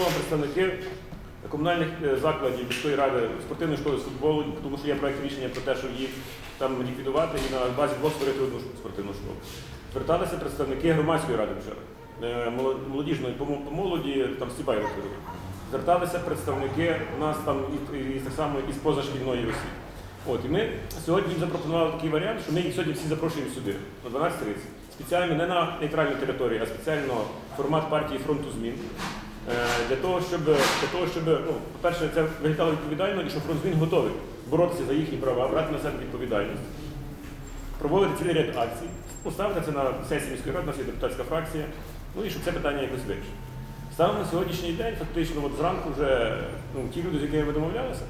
запропонував представники комунальних е, закладів міської ради спортивної школи з футболу, тому що є проект рішення про те, щоб їх там ліквідувати і на базі двох створити одну спортивну школу. Зверталися представники громадської ради вчора, е, молодіжної по молоді, там Стіпай Зверталися представники у нас там і, і, і так само із позашкільної освіти. От, і ми сьогодні їм запропонували такий варіант, що ми їх сьогодні всі запрошуємо сюди, на 12.30. Спеціально не на нейтральній території, а спеціально формат партії фронту змін. Е, Для того, щоб, для того, щоб ну, по-перше, це виглядало відповідально і що фронт змін готовий боротися за їхні права, брати на себе відповідальність, проводити цілий ряд акцій, поставити це на сесії міської ради, у нас є депутатська фракція, ну і щоб це питання якось вирішити. Станом на сьогоднішній день, фактично, от зранку вже ну, ті люди, з якими ми домовлялися,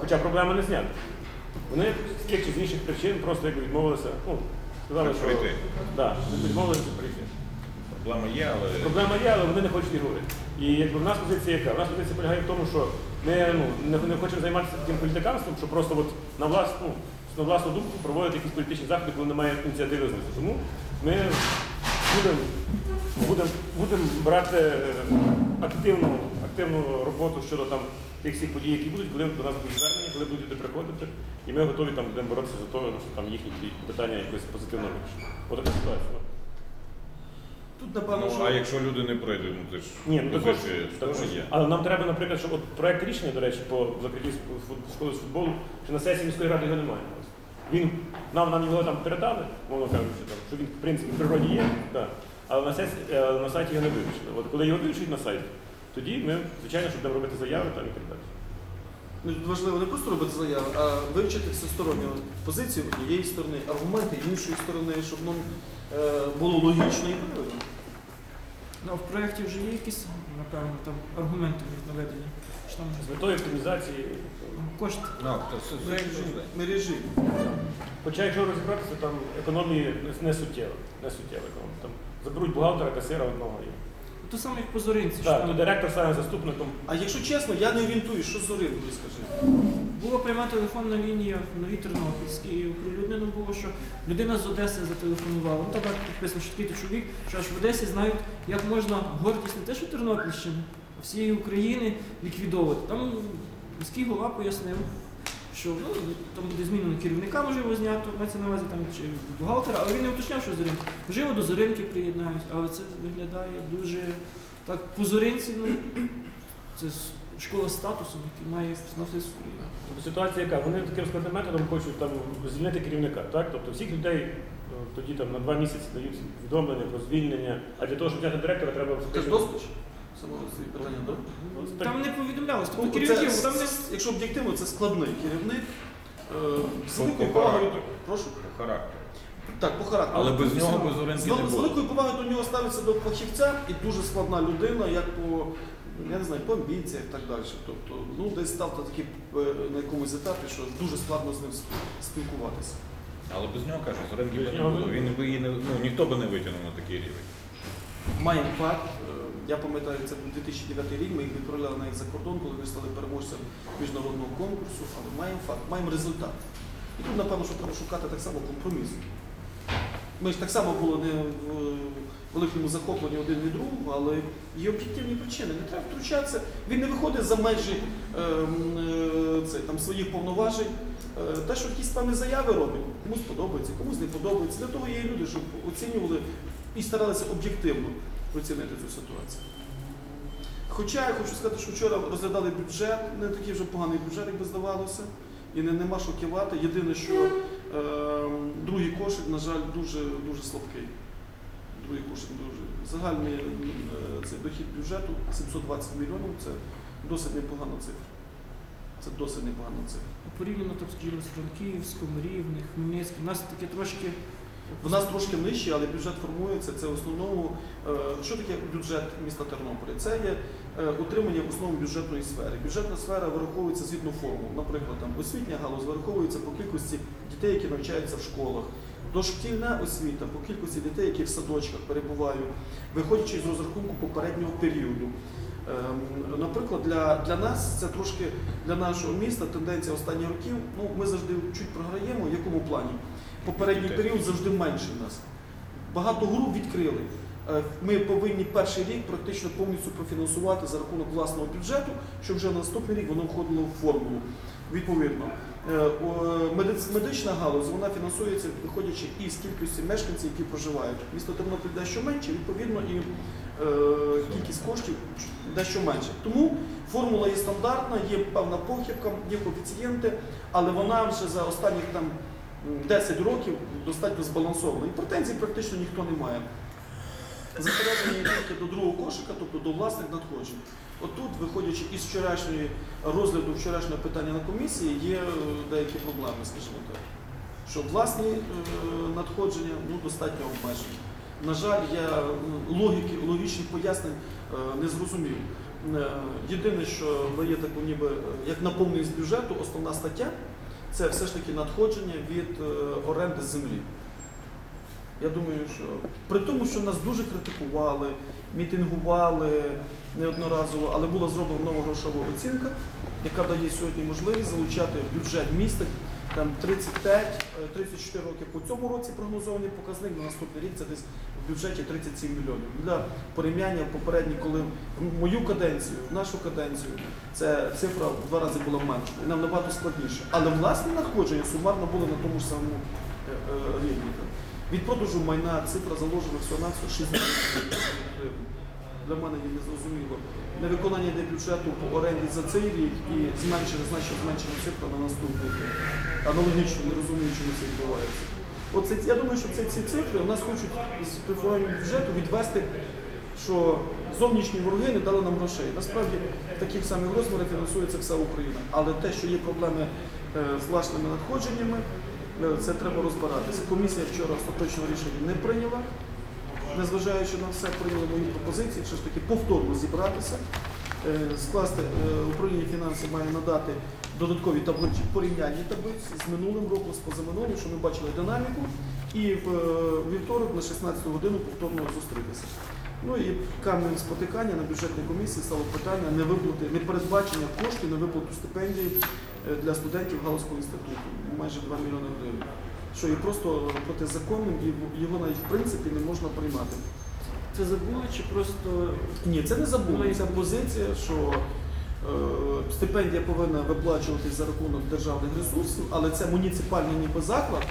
хоча проблема не знята. Вони з тих чи з інших причин просто якби відмовилися, ну, сказали, що да, відмовилися прийти. Проблема є, але Проблема є, але вони не хочуть їх говорити. І якби в нас позиція яка? В нас позиція полягає в тому, що ми ну, не, не хочемо займатися таким політиканством, що просто от на власну, на власну думку проводити якісь політичні заходи, коли немає ініціативи знизу. Тому ми будемо будем, будем брати е, активну, активну роботу щодо там тих всіх подій, які будуть, коли до нас будуть звернені, коли будуть люди приходити, і ми готові там будемо боротися за те, що там їхні питання якось позитивно вирішити. Отака ситуація. Тут, напевно, ну, що а якщо люди не прийдуть, ну ти ж Ні, ну також, позиція ж також. теж є. Але нам треба, наприклад, щоб от проект рішення, до речі, по закритті фут- школи з футболу, що на сесії міської ради його немає. Він нам, нам його там передали, мовно кажучи, там, що він в принципі в природі є, да. але на, сесії, е, на сайті його не вивчили. От коли його вивчать на сайті, тоді ми, звичайно, що будемо робити заяви там і так далі. ну, важливо не просто робити заяву, а вивчити всесторонню позицію однієї сторони, аргументи іншої сторони, щоб нам е, було логічно і правильно. Ну, а в проєкті вже є якісь, напевно, там аргументи наведені. Що там З метою оптимізації. кошти. Ну, то все- все- Мережі. все. мережі. Хоча, якщо розібратися, там економії не- не суттєво. Не суттєво економії. Там заберуть бухгалтера, касира одного. і- То саме як по зоринці. що Так, там то директор стане заступником. А якщо чесно, я не орієнтую, що з Ориною, скажи. Була пряма телефонна лінія в Новій Тернопільській. і Оприлюднено було, що людина з Одеси зателефонувала. Ну так підписано, що такий чоловік, що аж в Одесі знають, як можна гордість не те, що Тернопільщини, а всієї України ліквідовувати. Там міський голова пояснив, що ну, там буде змінено керівника, можливо, знято, мається на увазі там чи бухгалтера, але він не уточняв, що зоринки. Можливо, до зоринки приєднають, але це виглядає дуже так по зоринці, ну, це школа статусу, який має знати Україну. Тобто ситуація яка? Вони таким складним методом хочуть там звільнити керівника. Так? Тобто всіх людей е, тоді там на два місяці дають повідомлення про звільнення, а для того, щоб взяти директора, треба Це ж досвід? Питання, так? Ну. Там не повідомлялось, Ну, тобто керівників, там не якщо об'єктивно, це складний керівник. З великою повагою. Прошу? По характеру. Так, по характеру. Але без нього без з, оренки вел- з великою повагою до нього ставиться до фахівця і дуже складна людина, як по, я не знаю, по амбіціях і так далі. Тобто, ну десь став такий е, на якомусь етапі, що дуже складно з ним спілкуватися. Але без нього каже, Без не було. Він би її не ну ніхто би не витягнув на такий рівень. Маємо факт. Е, Я пам'ятаю, це був 2009 рік, ми їх відправляли навіть за кордон, коли ми стали переможцем міжнародного конкурсу, але маємо факт, маємо результат. І тут, напевно, що треба шукати так само компромісу. Ми ж так само були не в великому захопленні один від другого, але є об'єктивні причини. Не треба втручатися. Він не виходить за межі ем, е, це, там, своїх повноважень. Е, Те, що якісь певні заяви робить, комусь подобається, комусь не подобається. Для того є люди, щоб оцінювали і старалися об'єктивно оцінити цю ситуацію. Хоча я хочу сказати, що вчора розглядали бюджет, не такий вже поганий бюджет, як би здавалося, і не, нема що кивати. Єдине, що е, другий кошик, на жаль, дуже, дуже слабкий. Другий кошик дуже. Загальний е, цей дохід бюджету 720 мільйонів це досить непогана цифра. Це досить непогана цифра. порівняно там, скажімо, з Франківськом, Рівних, Хмельницьким. У нас таке трошки У нас трошки нижче, але бюджет формується. Це в основному, е, що таке бюджет міста Тернополя? Це є е, утримання в основному бюджетної сфери. Бюджетна сфера вираховується згідно формул. Наприклад, там освітня галузь вираховується по кількості дітей, які навчаються в школах. Дошкільна освіта по кількості дітей, які в садочках перебувають, виходячи з розрахунку попереднього періоду. Ем, Наприклад, для, для нас це трошки для нашого міста тенденція останніх років. Ну, ми завжди чуть програємо. В якому плані? Попередній період завжди менше в нас. Багато груп відкрили. Е, Ми повинні перший рік практично повністю профінансувати за рахунок власного бюджету, щоб вже на наступний рік воно входило в формулу. Відповідно, Е, медична галузь вона фінансується виходячи із кількості мешканців, які проживають. Місто Тернопіль дещо менше, відповідно, і е, кількість коштів дещо менше. Тому формула є стандартна, є певна похибка, є коефіцієнти, але вона вже за останніх там 10 років достатньо збалансована. І претензій практично ніхто не має. Застереження є тільки до другого кошика, тобто до власних надходжень. Отут, виходячи із вчорашньої розгляду вчорашнього питання на комісії, є е, деякі проблеми, скажімо так. Що власні е, надходження ну, достатньо обмежені. На жаль, я м, логіки, логічних пояснень е, не зрозумів. Е, Єдине, що дає таку ніби е, як наповненість бюджету, основна стаття це все ж таки надходження від е, оренди землі. Я думаю, що при тому, що нас дуже критикували, мітингували неодноразово, але була зроблена нова грошова оцінка, яка дає сьогодні можливість залучати в бюджет міста там 35, е, 34 роки по цьому році прогнозований показник, на наступний рік це десь в бюджеті 37 мільйонів. Для порівняння попередні, коли в мою каденцію, в нашу каденцію, це цифра в два рази була менша. І нам набагато складніше. Але власні надходження сумарно були на тому ж самому е, е, рівні. Від продажу майна цифра заложена всього на 6 мільйонів гривень. Для мене є незрозуміло. Невиконання йде бюджету по оренді за цей рік і зменшення, значно зменшена цифра на наступний рік. Аналогічно не розумію, чому це відбувається. Оце, я думаю, що це ці цифри у нас хочуть з прифорування бюджету відвести, що зовнішні вороги не дали нам грошей. Насправді в таких самих розмірах фінансується вся Україна. Але те, що є проблеми е, з власними надходженнями, е, це треба розбиратися. Комісія вчора остаточного рішення не прийняла. Незважаючи на все, прийняли мої пропозиції, все ж таки повторно зібратися, скласти е, управління фінансів має надати додаткові таблиці, порівняльні таблиці з минулим роком, з позаминулим, щоб ми бачили динаміку, і в е, вівторок на 16 годину повторно зустрітися. Ну і камінь спотикання на бюджетній комісії стало питання не виплати, не передбачення коштів на виплату стипендій е, для студентів Галузького інституту, майже 2 мільйони гривень що є просто протизаконним і його навіть в принципі не можна приймати. Це забули чи просто Ні, це не забули. Це позиція, що е, стипендія повинна виплачуватись за рахунок державних ресурсів, але це муніципальний ніби заклад,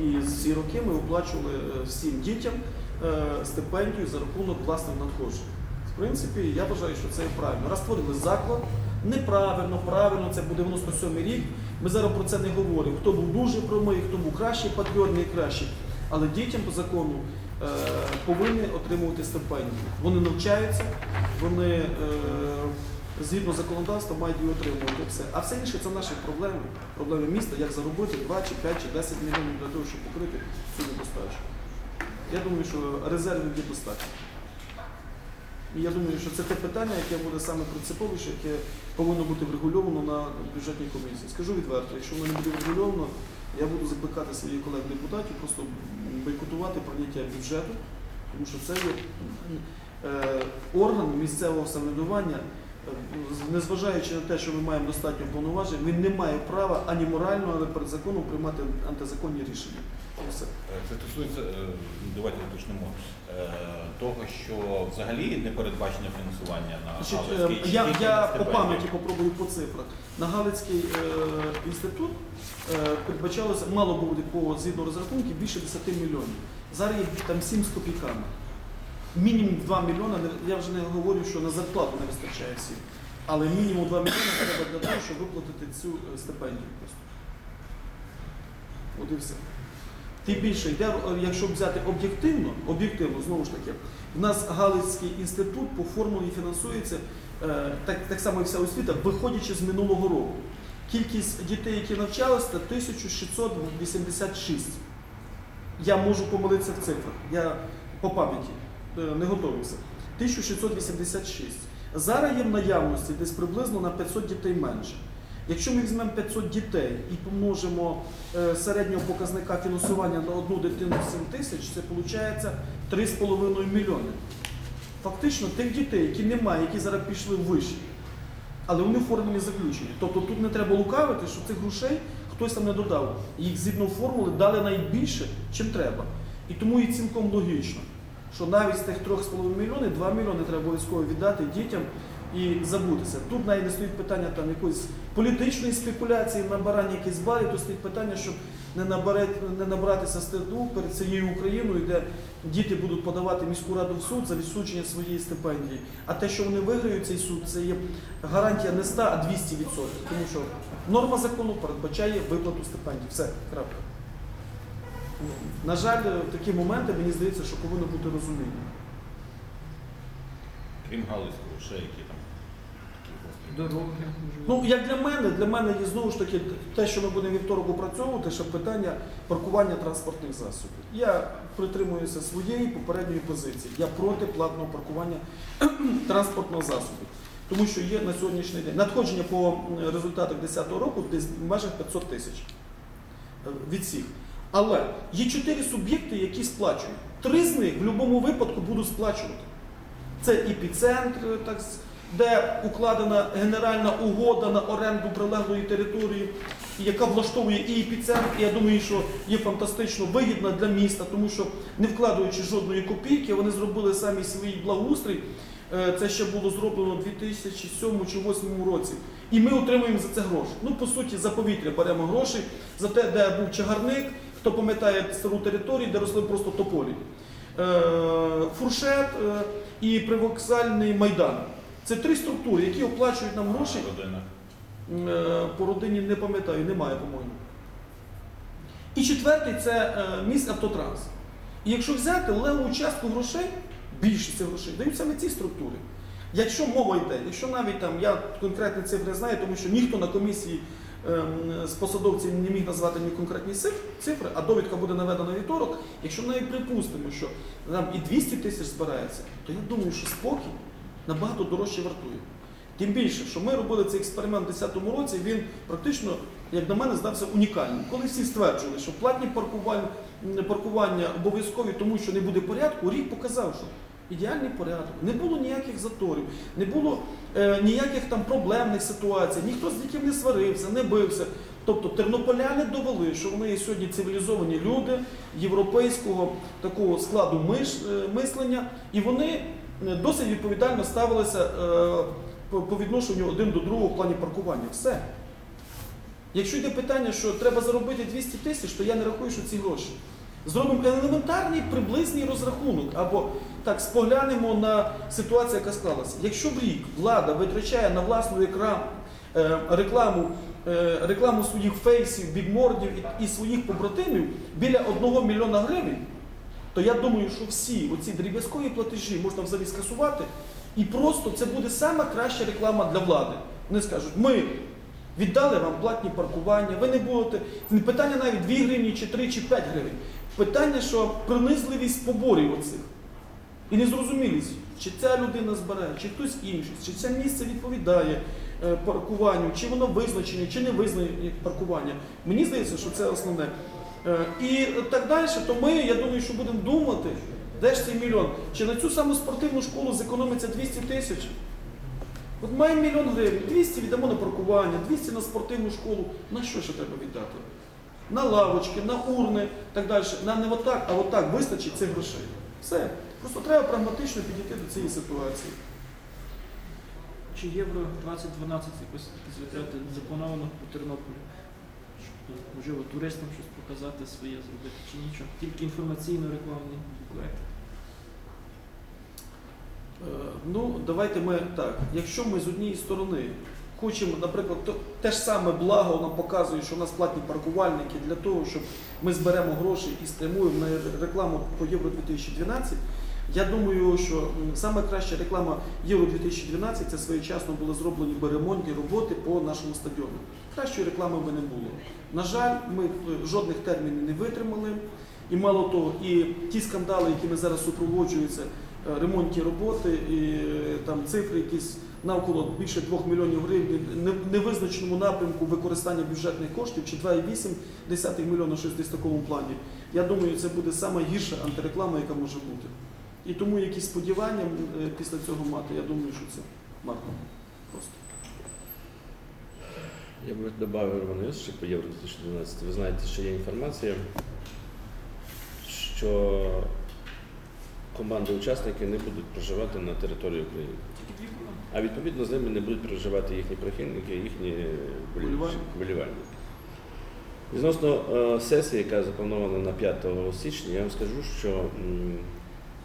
і всі роки ми виплачували е, всім дітям е, стипендію за рахунок власних надходжень. В принципі, я вважаю, що це правильно. Раз створили заклад, неправильно, правильно, це буде 97 рік. Ми зараз про це не говоримо. Хто був дуже промий, хто був кращий патріот, найкращий. Але дітям по закону е, повинні отримувати стипендію. Вони навчаються, вони е, згідно законодавства мають її отримувати все. А все інше це наші проблеми, проблеми міста, як заробити 2 чи 5 чи 10 мільйонів для того, щоб покрити цю недостачу. Я думаю, що резервів є достатньо. І я думаю, що це те питання, яке буде саме принциповіше, яке повинно бути врегульовано на бюджетній комісії. Скажу відверто, якщо воно не буде врегульовано, я буду закликати своїх колег-депутатів просто бойкотувати прийняття бюджету, тому що це є е, орган місцевого самоврядування, незважаючи на те, що ми маємо достатньо повноважень, він не має права ані морально, але перед законом приймати антизаконні рішення. Все. Е, Це стосується, е, давайте уточнимо, е, того, що взагалі не передбачено фінансування на Значить, Галицький, е, я, я на по пам'яті попробую по цифрах. На Галицький е, інститут е, передбачалося, мало бути по згідно розрахунків більше 10 мільйонів. Зараз є там 7 з копійками. Мінімум 2 мільйони, я вже не говорю, що на зарплату не вистачає всім. Але мінімум 2 мільйони треба для того, щоб виплатити цю е, стипендію. Просто. От і все. Тим більше йде, е, якщо взяти об'єктивно, об'єктивно, знову ж таки, в нас Галицький інститут по формулі фінансується, е, так, так само і вся освіта, виходячи з минулого року. Кількість дітей, які навчалися, це 1686. Я можу помилитися в цифрах. Я по пам'яті не готовився. 1686. Зараз є в наявності десь приблизно на 500 дітей менше. Якщо ми візьмемо 500 дітей і помножимо е, середнього показника фінансування на одну дитину 7 тисяч, це виходить 3,5 мільйони. Фактично тих дітей, які немає, які зараз пішли вище, але вони оформлені заключені. Тобто тут не треба лукавити, що цих грошей хтось там не додав. Їх згідно формули дали найбільше, чим треба. І тому і цілком логічно, що навіть з тих 3,5 мільйонів 2 мільйони треба обов'язково віддати дітям і забутися. Тут навіть не стоїть питання там якоїсь політичної спекуляції, набирання якихось балів, то стоїть питання, щоб не, набере, не набратися стиду перед цією Україною, де діти будуть подавати міську раду в суд за відсудження своєї стипендії. А те, що вони виграють цей суд, це є гарантія не 100, а 200%. Тому що норма закону передбачає виплату стипендій. Все, крапка. На жаль, в такі моменти мені здається, що повинно бути розуміння. Крім Галицького, ще які там такі гострі. Дороги. Ну, як для мене, для мене є знову ж таки те, що ми будемо вівторок опрацьовувати, ще питання паркування транспортних засобів. Я притримуюся своєї попередньої позиції. Я проти платного паркування транспортного засобу. Тому що є на сьогоднішній день надходження по результатах 2010 року десь в межах 500 тисяч е, від всіх. Але є чотири суб'єкти, які сплачують. Три з них в будь-якому випадку будуть сплачувати. Це епіцентр, так, с- де укладена генеральна угода на оренду прилеглої території, яка влаштовує і епіцентр, і я думаю, що є фантастично вигідна для міста, тому що не вкладаючи жодної копійки, вони зробили самі свій благоустрій. Е, Це ще було зроблено у 2007 чи 2008 році. І ми отримуємо за це гроші. Ну, по суті, за повітря беремо гроші, за те, де був чагарник, хто пам'ятає стару територію, де росли просто тополі. Е, Фуршет е, і привокзальний майдан. Це три структури, які оплачують нам гроші. Родина. Е, По родині не пам'ятаю, немає, по-моєму. І четвертий це міст автотранс. І якщо взяти леву частку грошей, більшість грошей, дають саме ці структури. Якщо мова йде, якщо навіть там я конкретні цифри знаю, тому що ніхто на комісії з посадовців не міг назвати мені конкретні цифри, а довідка буде наведена вівторок, якщо навіть припустимо, що там і 200 тисяч збирається, то я думаю, що спокій набагато дорожче вартує. Тим більше, що ми робили цей експеримент у 2010 році, він практично, як на мене, здався унікальним. Коли всі стверджували, що платні паркування, паркування обов'язкові, тому що не буде порядку, рік показав, що ідеальний порядок, не було ніяких заторів, не було е, ніяких там проблемних ситуацій, ніхто з ніким не сварився, не бився. Тобто тернополяни довели, що вони сьогодні цивілізовані люди європейського такого складу миш, е, мислення, і вони е, досить відповідально ставилися е, по, по відношенню один до другого в плані паркування. Все. Якщо йде питання, що треба заробити 200 тисяч, то я не рахую, що ці гроші. Зробимо елементарний приблизний розрахунок, або так споглянемо на ситуацію, яка склалася. Якщо в рік влада витрачає на власну екран, е, рекламу, е, рекламу своїх фейсів, бігмордів і, своїх побратимів біля 1 мільйона гривень, то я думаю, що всі оці дріб'язкові платежі можна взагалі скасувати, і просто це буде сама краща реклама для влади. Вони скажуть, ми віддали вам платні паркування, ви не будете. Питання навіть 2 гривні, чи 3, чи 5 гривень. Питання, що принизливість поборів оцих. І незрозумілість, чи ця людина збирає, чи хтось інший, чи це місце відповідає е, паркуванню, чи воно визначене, чи не визначене паркування. Мені здається, що це основне. Е, І так далі, то ми, я думаю, що будемо думати, де ж цей мільйон. Чи на цю саму спортивну школу зекономиться 200 тисяч? От маємо мільйон гривень, 200 віддамо на паркування, 200 на спортивну школу. На що ще треба віддати? На лавочки, на урни, так далі. Нам не отак, а отак вистачить цих грошей. Все. Просто треба прагматично підійти до цієї ситуації. Чи Євро 2012 якось заплановано по Тернополі? Щоб, можливо, туристам щось показати своє зробити, чи нічого? Тільки інформаційно-рекламні буклети. Е, Ну, давайте ми так. Якщо ми з однієї сторони хочемо, наприклад, то, те ж саме благо нам показує, що у нас платні паркувальники для того, щоб ми зберемо гроші і спрямуємо на рекламу по Євро 2012. Я думаю, що саме краща реклама Євро 2012 це своєчасно були зроблені би ремонтні роботи по нашому стадіону. Кращої реклами би не було. На жаль, ми е, жодних термінів не витримали. І мало того, і ті скандали, якими зараз супроводжуються е, ремонтні роботи, і е, там цифри якісь навколо більше 2 мільйонів гривень в невизначеному напрямку використання бюджетних коштів чи 2,8 мільйона щось десь в такому плані. Я думаю, це буде саме гірша антиреклама, яка може бути. І тому якісь сподівання е, після цього мати, я думаю, що це марно. Просто. Я би додав Романець ще по Євро 2012. Ви знаєте, що є інформація, що команди учасники не будуть проживати на території України. А відповідно з ними не будуть проживати їхні прихильники, їхні Вболівальники. Відносно е, сесії, яка запланована на 5 січня, я вам скажу, що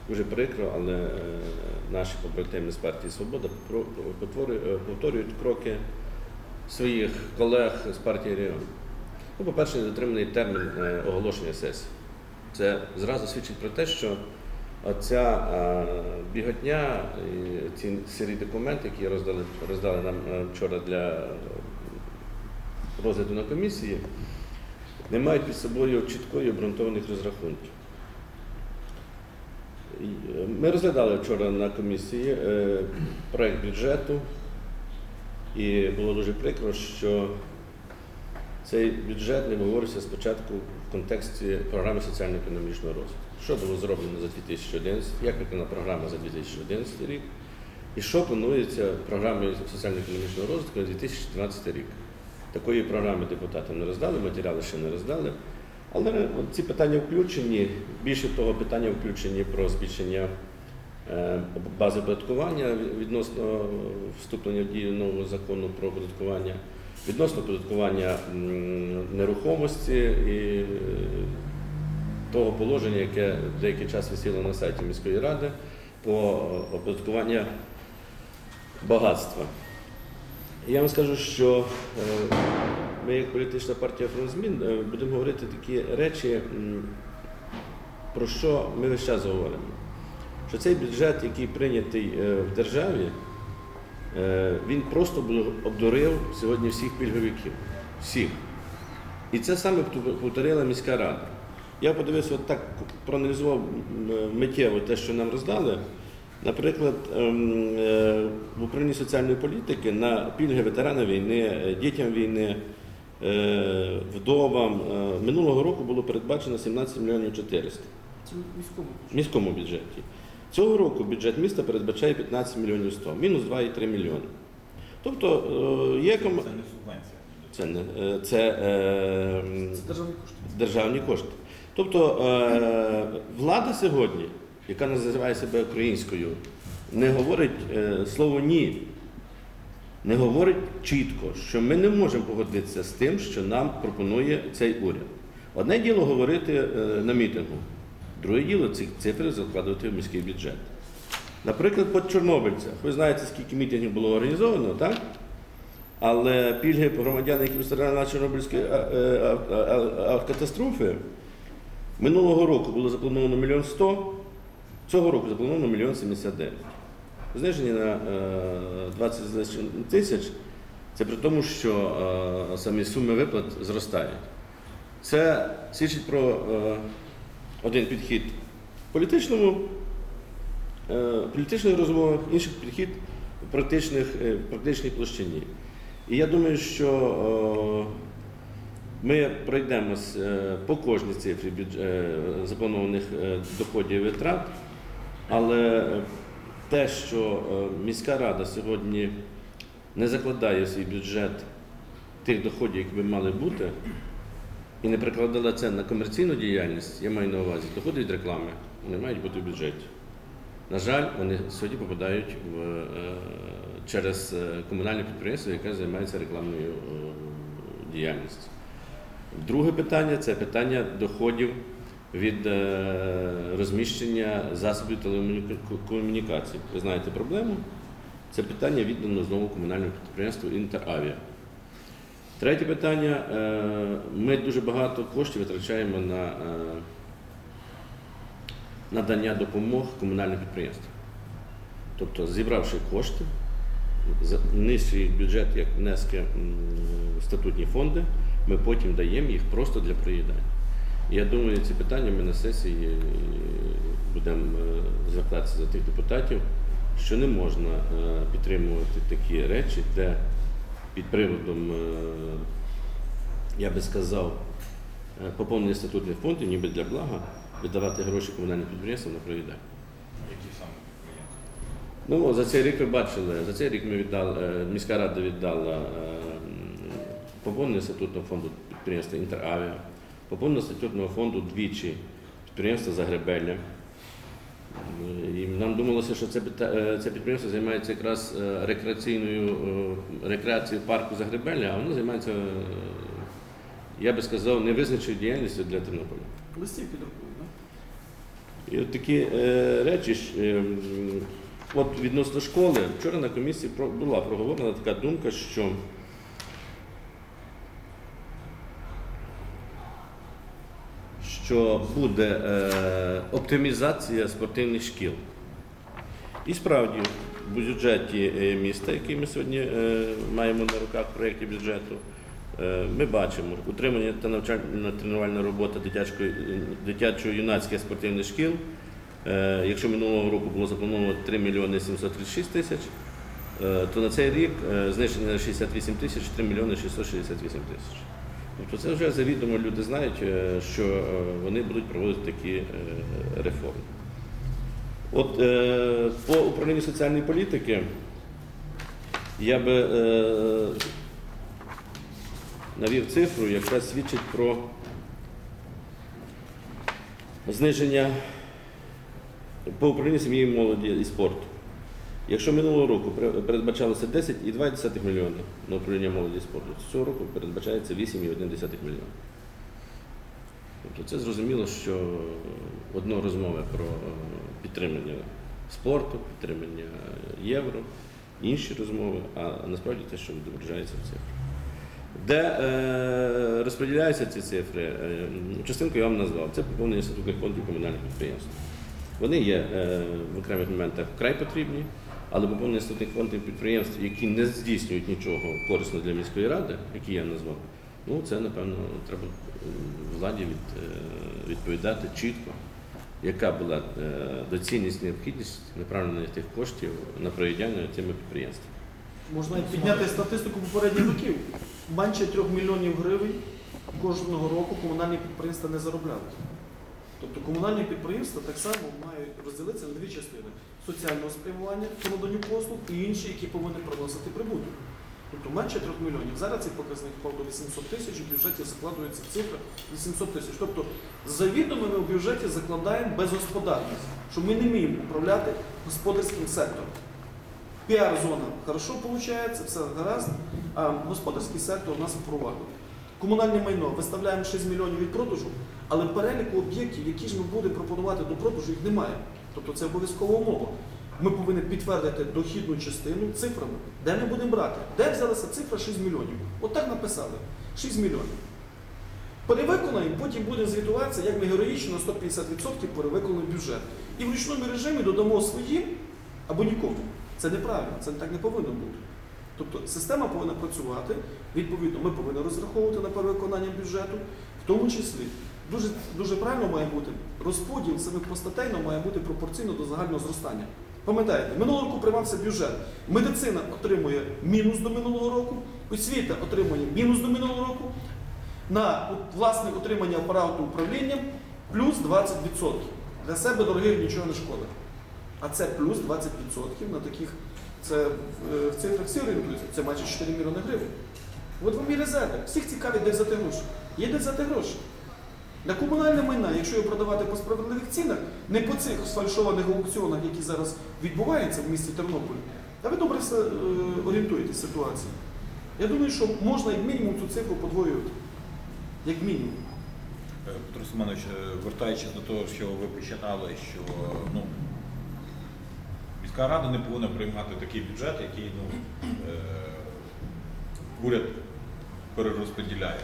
дуже прикро, але е, наші побратими з партії Свобода е, повторюють кроки своїх колег з партії регіону. Ну, по-перше, недотриманий термін е, оголошення сесії. Це зразу свідчить про те, що оця е, біготня, ці сирі документи, які роздали, роздали нам вчора для розгляду на комісії, не мають під собою чіткої обґрунтованих розрахунків. Ми розглядали вчора на комісії е, проект бюджету, і було дуже прикро, що цей бюджет не говорився спочатку в контексті програми соціально-економічного розвитку. Що було зроблено за 2011, як виконана програма за 2011 рік, і що планується програмою соціально-економічного розвитку на 2014 рік. Такої програми депутатам не роздали, матеріали ще не роздали. Але ці питання включені. Більше того, питання включені про збільшення е, бази оподаткування відносно вступлення в дію нового закону про оподаткування, відносно оподаткування нерухомості і е, того положення, яке деякий час висіло на сайті міської ради по оподаткуванню багатства. Я вам скажу, що е, ми, як політична партія фронт змін, е, будемо говорити такі речі, про що ми весь час говоримо. Що цей бюджет, який прийнятий е, в державі, е, він просто обдурив сьогодні всіх пільговиків. Всіх. І це саме повторила міська рада. Я подивився, от так проаналізував миттєво те, що нам роздали. Наприклад, ем, в управлінні соціальної політики на пільги ветерана війни, дітям війни, вдовам е, минулого року було передбачено 17 мільйонів 400 Це в міському. міському бюджеті. Цього року бюджет міста передбачає 15 мільйонів 100, мінус 2,3 мільйони. Тобто е, є ком... Це не субвенція. це, не- е, це е, Це державні кошти. державні кошти. Тобто е, влада сьогодні, яка називає себе українською, не говорить е, слово ні. Не говорить чітко, що ми не можемо погодитися з тим, що нам пропонує цей уряд. Одне діло говорити е, на мітингу, друге діло ці цифри закладувати в міський бюджет. Наприклад, по чорнобильцях. Ви знаєте, скільки мітингів було організовано, так? Але пільги громадян, які постраждали на Чорнобильській а- е, а- катастрофи, минулого року було заплановано мільйон сто, цього року заплановано мільйон сімдесят дев'ять. Зниження на е, 20 тисяч, це при тому, що е, самі суми виплат зростають. Це свідчить про е, один підхід політичному, е, політичних розмовах, інший підхід в е, практичній площині. І я думаю, що е, ми пройдемось е, по кожній цифрі е, запланованих е, доходів і витрат, але те, що е, міська рада сьогодні не закладає в свій бюджет тих доходів, які би мали бути, і не прикладала це на комерційну діяльність, я маю на увазі доходи від реклами, вони мають бути в бюджеті. На жаль, вони сьогодні попадають в, е, через е, комунальне підприємство, яке займається рекламною діяльністю. Друге питання це питання доходів від е, розміщення засобів телекомунікацій. Ви знаєте проблему. Це питання віддано знову комунальному підприємству Інтеравіа. Третє питання. е, Ми дуже багато коштів витрачаємо на е, надання допомог комунальним підприємствам. Тобто, зібравши кошти, нижчий бюджет як внески в статутні фонди, ми потім даємо їх просто для приїдання. Я думаю, ці питання ми на сесії е, будемо е, звертатися за тих депутатів, що не можна е, підтримувати такі речі, де під приводом, я би сказав, поповнення статутних фондів, ніби для блага, віддавати гроші комунальним підприємствам на проїдання. Які саме підприємства? Ну, за цей рік ви бачили, за цей рік ми віддали, міська рада віддала е, поповнення статутного фонду підприємства Інтеравіа, поповнення статутного фонду двічі підприємства Загребелля. І нам думалося, що це, е, це підприємство займається якраз е, рекреаційною е, рекреацією парку Загребельня, а воно займається, я би сказав, невизначеною діяльністю для Тернополя. Листівки друкують, да? І от такі е, речі, е, от відносно школи, вчора на комісії була проговорена така думка, що що буде е, оптимізація спортивних шкіл. І справді, в бюджеті е, міста, який ми сьогодні е, маємо на руках в проєкті бюджету, е, ми бачимо утримання та навчальна тренувальна робота дитячо-юнацьких спортивних шкіл. Е, Якщо минулого року було заплановано 3 мільйони 736 тисяч, е, то на цей рік е, знищення на 68 тисяч 3 мільйони 668 тисяч. Тобто це вже завідомо люди знають, е, що е, вони будуть проводити такі е, реформи. От по управлінню соціальної політики я би навів цифру, яка свідчить про зниження по управлінню сім'ї, молоді і спорту. Якщо минулого року передбачалося 10,2 мільйони на управління молоді спорту, то цього року передбачається 8,1 мільйона. Тобто це зрозуміло, що одно розмови про е, підтримання спорту, підтримання євро, інші розмови, а насправді те, що відображається в цифрах. Де е, розподіляються ці цифри, е, частинку я вам назвав. Це поповнення статутних фондів комунальних підприємств. Вони є е, в окремих моментах вкрай потрібні, але поповнення статутних фондів підприємств, які не здійснюють нічого корисного для міської ради, які я назвав, ну це напевно треба е, владі від, е, відповідати чітко, яка була е, доцільність, необхідність направлення тих коштів на проведення цими підприємствами. Можна підняти статистику попередніх років. Менше 3 мільйонів гривень кожного року комунальні підприємства не заробляють. Тобто комунальні підприємства так само мають розділитися на дві частини: соціального спрямування по наданню послуг і інші, які повинні приносити прибуток. Тобто менше 3 мільйонів. Зараз цей показник впав до 800 тисяч, у бюджеті закладується цифра 800 тисяч. Тобто завідомо ми в бюджеті закладаємо безгосподарність, що ми не вміємо управляти господарським сектором. Піар-зона хорошо виходить, все гаразд, а господарський сектор у нас провалює. Комунальне майно виставляємо 6 мільйонів від продажу, але переліку об'єктів, які ж ми будемо пропонувати до продажу, їх немає. Тобто це обов'язкова умова. Ми повинні підтвердити дохідну частину цифрами, де ми будемо брати. Де взялася цифра 6 мільйонів? От так написали. 6 мільйонів. Перевиконаємо, потім будемо звітуватися, як ми героїчно на 150% перевиконуємо бюджет. І в ручному режимі додамо своїм або нікому. Це неправильно, це так не повинно бути. Тобто система повинна працювати, відповідно, ми повинні розраховувати на перевиконання бюджету, в тому числі дуже, дуже правильно має бути розподіл самих постатейно має бути пропорційно до загального зростання. Пам'ятаєте, минулого року приймався бюджет. Медицина отримує мінус до минулого року, освіта отримує мінус до минулого року, на власне отримання апарату управління плюс 20%. Для себе дорогих нічого не шкода. А це плюс 20% на таких, це е, в цифрах всі орієнтуються, це майже 4 мільйони гривень. От вам і резерви. Всіх цікавить, де взяти гроші. Є де взяти гроші. Для комунального майна, якщо його продавати по справедливих цінах, не по цих сфальшованих аукціонах, які зараз відбуваються в місті Тернополі, а ви добре е, орієнтуєтесь в ситуації. Я думаю, що можна як мінімум цю цифру подвоювати. Як мінімум. Е, Петро Семенович, е, вертаючись до того, що ви починали, що ну, міська рада не повинна приймати такий бюджет, який ну, уряд перерозподіляє.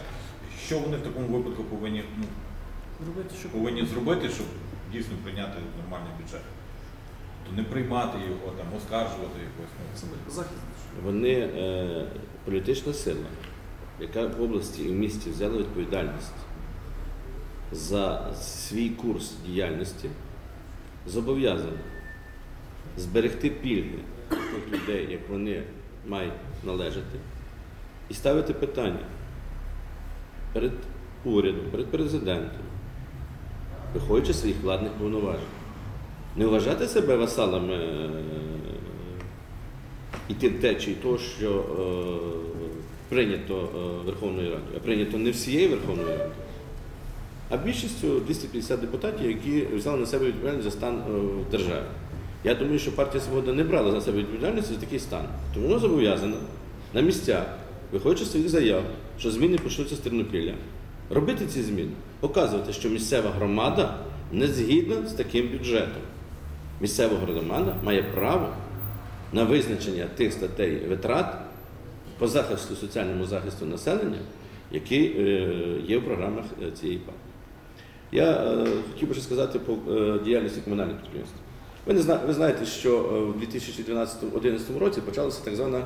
Що вони в такому випадку повинні, ну, Робити, щоб повинні зробити, щоб дійсно прийняти нормальний бюджет? То не приймати його, там, оскаржувати якось. ну, захист. Вони е, політична сила, яка в області і в місті взяла відповідальність за свій курс діяльності, зобов'язана зберегти пільги тих людей, як вони мають належати, і ставити питання перед урядом, перед президентом, виходячи з своїх владних повноважень. Не вважати себе васалами е, і тим течії того, що е, прийнято е, Верховною Радою, а прийнято не всією Верховною Радою. а більшістю 250 депутатів, які взяли на себе відповідальність за стан в державі. Я думаю, що партія Свобода не брала на себе відповідальність за такий стан. Тому вона зобов'язана на місцях, виходячи з своїх заяв, що зміни почнуться з Тернопілля, робити ці зміни, показувати, що місцева громада не згідна з таким бюджетом. Місцева громада має право на визначення тих статей витрат по захисту соціальному захисту населення, які е, є в програмах е, цієї партії. Я е, хотів би ще сказати по діяльності комунальних підприємств. Ви, не зна, ви знаєте, що в 2012-2011 році почалася так звана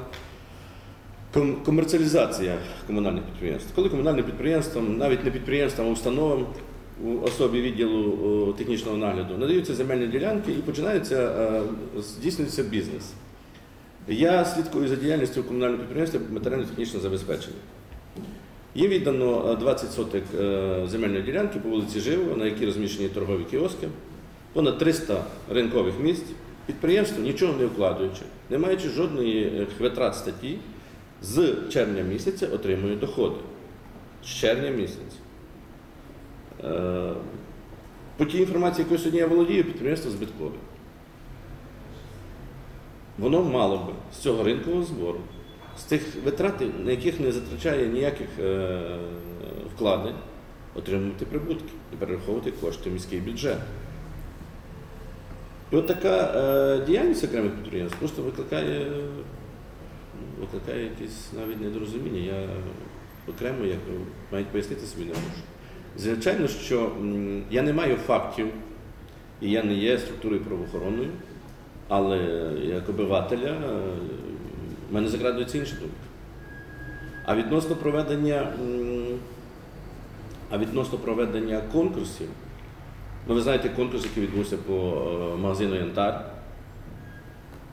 комерціалізація комунальних підприємств. Коли комунальним підприємствам, навіть не підприємствам, а установам у особі відділу технічного нагляду надаються земельні ділянки і починається е, здійснюється бізнес. Я слідкую за діяльністю комунального підприємства матеріально-технічного забезпечення. Є віддано е, 20 соток е, земельної ділянки по вулиці Живого, на якій розміщені торгові кіоски, понад 300 ринкових місць. Підприємство нічого не вкладаючи, не маючи жодної е, витрат статті, з червня місяця отримує доходи. З червня місяця. Е, По тій інформації, якою сьогодні я володію, підприємство збиткове. Воно мало би з цього ринкового збору, з тих витрат, на яких не затрачає ніяких е, вкладень, отримувати прибутки і перераховувати кошти в міський бюджет. І от така е, діяльність окремих підприємств просто викликає, викликає якесь навіть недорозуміння. Я окремо як навіть пояснити собі не можу. Звичайно, що я не маю фактів, і я не є структурою правоохоронною, але як обивателя е, мене закрадується інша думка. А відносно проведення, а відносно проведення конкурсів, ну ви знаєте конкурс, який відбувся по е, магазину Янтар,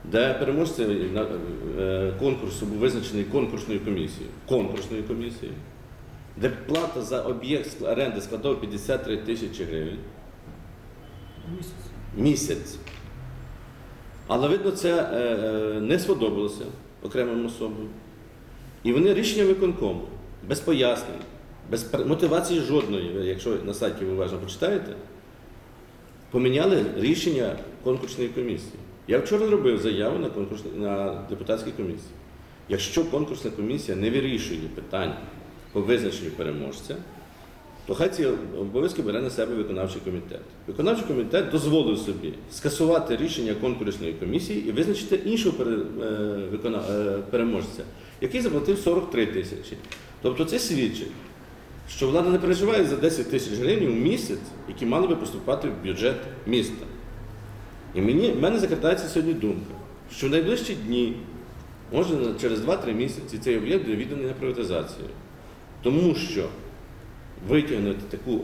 де переможці е, конкурсу був визначений конкурсною комісією. Конкурсною комісією, де плата за об'єкт оренди складав 53 тисячі гривень Місяць. місяць. Але видно, це е, е, не сподобалося окремим особам. І вони рішення виконкому, без пояснень, без мотивації жодної, якщо на сайті ви уважно почитаєте, поміняли рішення конкурсної комісії. Я вчора зробив заяву на, конкурс, на депутатській комісії. Якщо конкурсна комісія не вирішує питань по визначенню переможця, то хай ці обов'язки бере на себе виконавчий комітет. Виконавчий комітет дозволив собі скасувати рішення конкурсної комісії і визначити іншого е, е, переможця, який заплатив 43 тисячі. Тобто це свідчить, що влада не переживає за 10 тисяч гривень у місяць, які мали би поступати в бюджет міста. І мені, в мене закрадається сьогодні думка, що в найближчі дні, може через 2-3 місяці, цей об'єкт буде відданий на приватизацію. Тому що витягнути таку